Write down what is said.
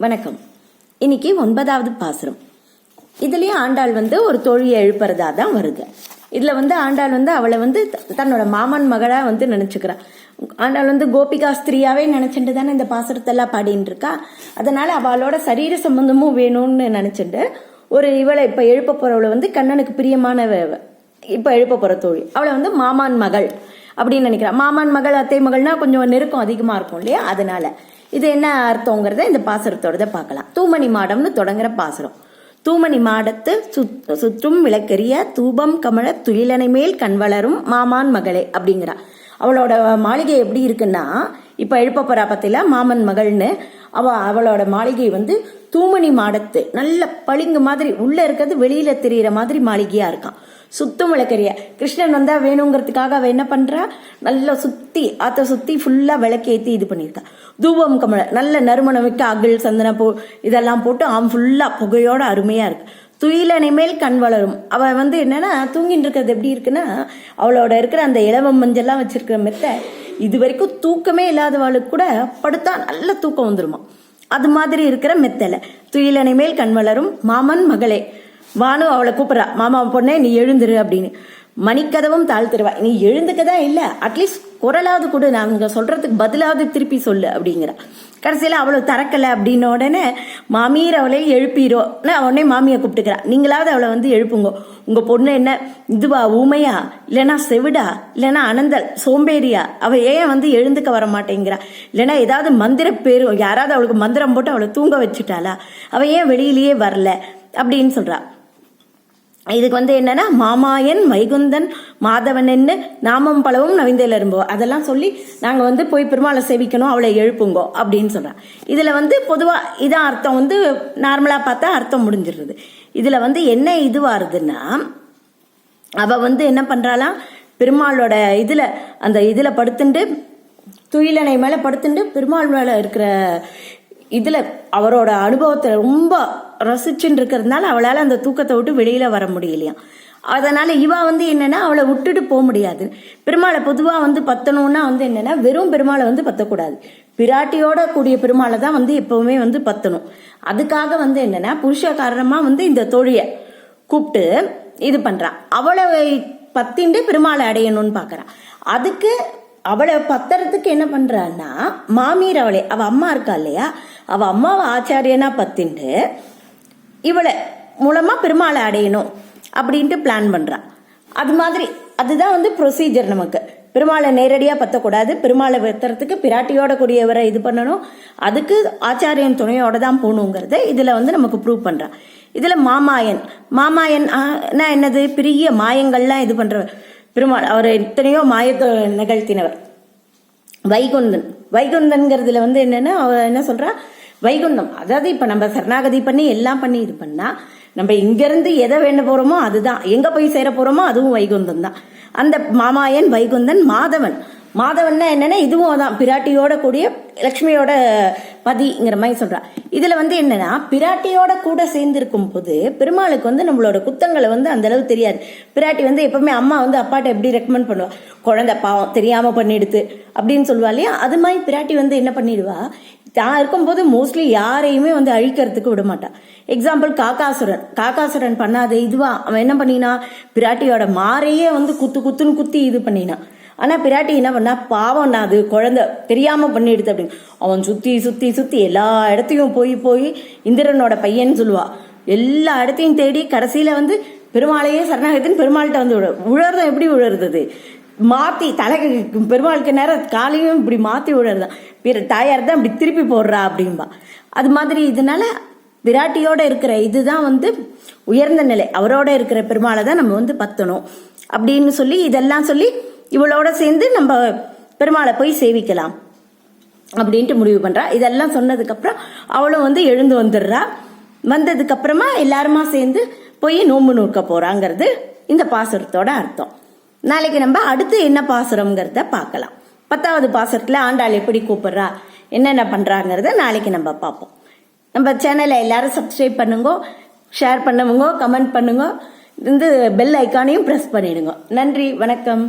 வணக்கம். இன்னைக்கு ஒன்பதாவது பாசுரம். இதுலேயும் ஆண்டாள் வந்து ஒரு தோழியை எழுப்புறதா தான் வருது. இதில் வந்து ஆண்டாள் வந்து அவளை வந்து த- தன்னோட மாமன் மகளாக வந்து நினைச்சுக்கிறா. ஆண்டாள் வந்து கோபிகா ஸ்திரியாவே நினச்சிட்டு தானே இந்த பாசுரத்தெல்லாம் பாடின்னு இருக்கா? அதனால அவளோட சரீர சம்பந்தமும் வேணும்னு நினச்சிட்டு ஒரு இவளை இப்போ எழுப்ப போறவளை வந்து கண்ணனுக்கு பிரியமான இப்போ எழுப்ப போகிற தோழி. அவளை வந்து மாமான் மகள். அப்படின்னு நினைக்கிறேன். மாமான் மகள் அத்தை மகள்னா கொஞ்சம் நெருக்கம் அதிகமாக இருக்கும் இல்லையா? அதனால. இது என்ன அர்த்தங்கிறத இந்த பாசுரத்தோடத பார்க்கலாம். தூமணி மாடம்னு தொடங்குற பாசுரம். தூமணி மாடத்து சுத்- சுற்றும் விளக்கெரிய தூபம் கமழ துயிலனை மேல் கண் வளரும் மாமான் மகளே அப்படிங்கிறா. அவளோட மாளிகை எப்படி இருக்குன்னா இப்ப எழுப்ப போறா பத்தில மாமன் மகள்னு. அவ அவளோட மாளிகை வந்து தூமணி மாடத்து நல்ல பளிங்கு மாதிரி உள்ள இருக்கிறது வெளியில தெரியிற மாதிரி மாளிகையா இருக்கான். சுத்தம் விளக்கறிய கிருஷ்ணன் வந்தா வேணுங்கிறதுக்காக அவ என்ன பண்றா? நல்லா சுத்தி ஆத்த சுத்தி ஃபுல்லா விளக்கேத்தி இது பண்ணியிருக்கா. தூபம் கமல நல்ல நறுமணம் மிக்க அகில் சந்தன பூ இதெல்லாம் போட்டு ஆம் ஃபுல்லா புகையோட அருமையா இருக்கு. துயிலனை மேல் கண் வளரும். அவ வந்து என்னன்னா தூங்கிட்டு இருக்கிறது எப்படி இருக்குன்னா அவளோட இருக்கிற அந்த இளவம் மஞ்சள்லாம் வச்சிருக்கிற மெத்த இது வரைக்கும் தூக்கமே இல்லாதவளுக்கு கூட படுத்தா நல்ல தூக்கம் வந்துருமா அது மாதிரி இருக்கிற மெத்தலை. துயிலனை மேல் கண் வளரும் மாமன் மகளே. வானு அவளை கூப்பிட்றா மாமா பொண்ணே நீ எழுந்துரு அப்படின்னு. மணிக்கதவும் தாழ்த்திருவா நீ எழுந்துக்கதா இல்லை? அட்லீஸ்ட் குரலாவது கூட நாங்கள் சொல்றதுக்கு பதிலாவது திருப்பி சொல்லு அப்படிங்கிறா. கடைசியில் அவளை திறக்கல அப்படின்ன உடனே மாமியர் அவளை எழுப்பீரோ. நான் உடனே மாமியை கூப்பிட்டுக்கிறா. நீங்களாவது அவளை வந்து எழுப்புங்க. உங்கள் பொண்ணு என்ன? இதுவா ஊமையா? இல்லைன்னா செவிடா? இல்லைன்னா அனந்தல்? சோம்பேறியா? அவள் ஏன் வந்து எழுந்துக்க வர மாட்டேங்கிறா? இல்லைன்னா ஏதாவது மந்திர பேரும் யாராவது அவளுக்கு மந்திரம் போட்டு அவளை தூங்க வச்சுட்டாளா? அவள் ஏன் வெளியிலேயே வரல? அப்படின்னு சொல்கிறா இதுக்கு வந்து என்னன்னா மாமாயன் வைகுந்தன் மாதவன் என்ன நாமம் பலவும் நவிந்தையில இரும்போ அதெல்லாம் சொல்லி நாங்கள் வந்து போய் பெருமாளை சேவிக்கணும் அவளை எழுப்புங்கோ அப்படின்னு சொல்கிறான் இதில் வந்து பொதுவாக இதான் அர்த்தம் வந்து நார்மலாக பார்த்தா அர்த்தம் முடிஞ்சிடுறது. இதில் வந்து என்ன இதுவாருதுன்னா அவள் அவ வந்து என்ன பண்ணுறாளாம் பெருமாளோட இதில் அந்த இதில் படுத்துண்டு துயிலனை மேலே படுத்துண்டு பெருமாள் மேலே இருக்கிற இதில் அவரோட அனுபவத்தை ரொம்ப ரசிச்சுட்டு இருக்கிறதுனால அவளால் அந்த தூக்கத்தை விட்டு வெளியில் வர முடியலையாம். அதனால் இவா வந்து என்னென்னா அவளை விட்டுட்டு போக முடியாது. பெருமாளை பொதுவாக வந்து பத்தணும்னா வந்து என்னென்னா வெறும் பெருமாளை வந்து பத்தக்கூடாது. பிராட்டியோட கூடிய பெருமாளை தான் வந்து எப்போவுமே வந்து பத்தணும். அதுக்காக வந்து என்னென்னா புருஷ காரணமாக வந்து இந்த தொழிலை கூப்பிட்டு இது பண்ணுறான் அவளை பத்திண்டு பெருமாளை அடையணும்னு பார்க்குறான் அதுக்கு அவளை பத்துறதுக்கு என்ன பண்ணுறான்னா மாமியார் அவளை அவள் அம்மா இருக்கா இல்லையா? அவள் அம்மாவை ஆச்சாரியனாக பத்திண்டு இவளை மூலமா பெருமாளை அடையணும் அப்படின்ட்டு பிளான் பண்றான். அது மாதிரி அதுதான் வந்து ப்ரொசீஜர் நமக்கு. பெருமாளை நேரடியாக பத்தக்கூடாது. பெருமாளை வெத்துறதுக்கு பிராட்டியோட கூடியவரை இது பண்ணணும். அதுக்கு ஆச்சாரியன் துணையோட தான் போகணுங்கிறத இதில் வந்து நமக்கு ப்ரூவ் பண்ணுறான் இதில் மாமாயன். மாமாயன் என்னது? பெரிய மாயங்கள்லாம் இது பண்ணுறவர் பெருமாள். அவர் எத்தனையோ மாயத்தை நிகழ்த்தினவர். வைகுந்தன். வைகுந்தன்கிறதுல வந்து என்னென்னா அவர் என்ன சொல்கிறா வைகுந்தம் அதாவது இப்ப நம்ம சரணாகதி பண்ணி எல்லாம் பண்ணி இது பண்ணா நம்ம இங்கேருந்து எதை வேண்ட போறோமோ அதுதான். எங்க போய் சேர போறோமோ அதுவும் வைகுந்தம் தான். அந்த மாமாயன் வைகுந்தன் மாதவன். மாதவன்னா என்னன்னா இதுவும் அதான் பிராட்டியோட கூடிய லக்ஷ்மியோட பதிங்கிற மாதிரி சொல்றா. இதுல வந்து என்னன்னா பிராட்டியோட கூட சேர்ந்திருக்கும் போது பெருமாளுக்கு வந்து நம்மளோட குத்தங்களை வந்து அந்த அளவு தெரியாது. பிராட்டி வந்து எப்பவுமே அம்மா வந்து அப்பாட்ட எப்படி ரெக்கமெண்ட் பண்ணுவா? குழந்தை பாவம் தெரியாம பண்ணிடுது அப்படின்னு சொல்லுவா இல்லையா? அது மாதிரி பிராட்டி வந்து என்ன பண்ணிடுவா? தான் இருக்கும்போது மோஸ்ட்லி யாரையுமே வந்து அழிக்கிறதுக்கு விட மாட்டான் எக்ஸாம்பிள் காக்காசுரன். காக்காசுரன் பண்ணாத இதுவா? அவன் என்ன பண்ணினா பிராட்டியோட மாறையே வந்து குத்து குத்துன்னு குத்தி இது பண்ணினான் ஆனால் பிராட்டி என்ன பண்ணா பாவம் நான் அது குழந்தை தெரியாமல் பண்ணிடுது அப்படின்னு. அவன் சுற்றி சுற்றி சுற்றி எல்லா இடத்தையும் போய் போய் இந்திரனோட பையன் சொல்லுவா. எல்லா இடத்தையும் தேடி கடைசியில் வந்து பெருமாளையே சரணாகத்தின் பெருமாள்கிட்ட வந்து விழ உழறதும் எப்படி உழறது மாற்றி தலை பெருமாளுக்கு நேரம் காலையும் இப்படி மாத்தி விடுறதான் பிற தாயார் தான் இப்படி திருப்பி போடுறா அப்படின்பா அது மாதிரி இதனால விராட்டியோட இருக்கிற இதுதான் வந்து உயர்ந்த நிலை. அவரோட இருக்கிற பெருமாளை தான் நம்ம வந்து பத்தணும். அப்படின்னு சொல்லி இதெல்லாம் சொல்லி இவளோட சேர்ந்து நம்ம பெருமாளை போய் சேவிக்கலாம் அப்படின்ட்டு முடிவு பண்றா. இதெல்லாம் சொன்னதுக்கப்புறம் அவளும் வந்து எழுந்து வந்துடுறா. வந்ததுக்கு அப்புறமா எல்லாருமா சேர்ந்து போய் நோம்பு நூற்க போறாங்கிறது இந்த பாசுரத்தோட அர்த்தம். நாளைக்கு நம்ம அடுத்து என்ன பாசுரம்ங்கிறத பார்க்கலாம். பத்தாவது பாசுரத்தில் ஆண்டாள் எப்படி கூப்பிடுறா என்னென்ன பண்ணுறாங்கிறத நாளைக்கு நம்ம பார்ப்போம். நம்ம சேனலை எல்லாரும் சப்ஸ்கிரைப் பண்ணுங்க ஷேர் பண்ணுங்க கமெண்ட் பண்ணுங்க இந்த பெல் ஐக்கானையும் ப்ரெஸ் பண்ணிடுங்க. நன்றி வணக்கம்.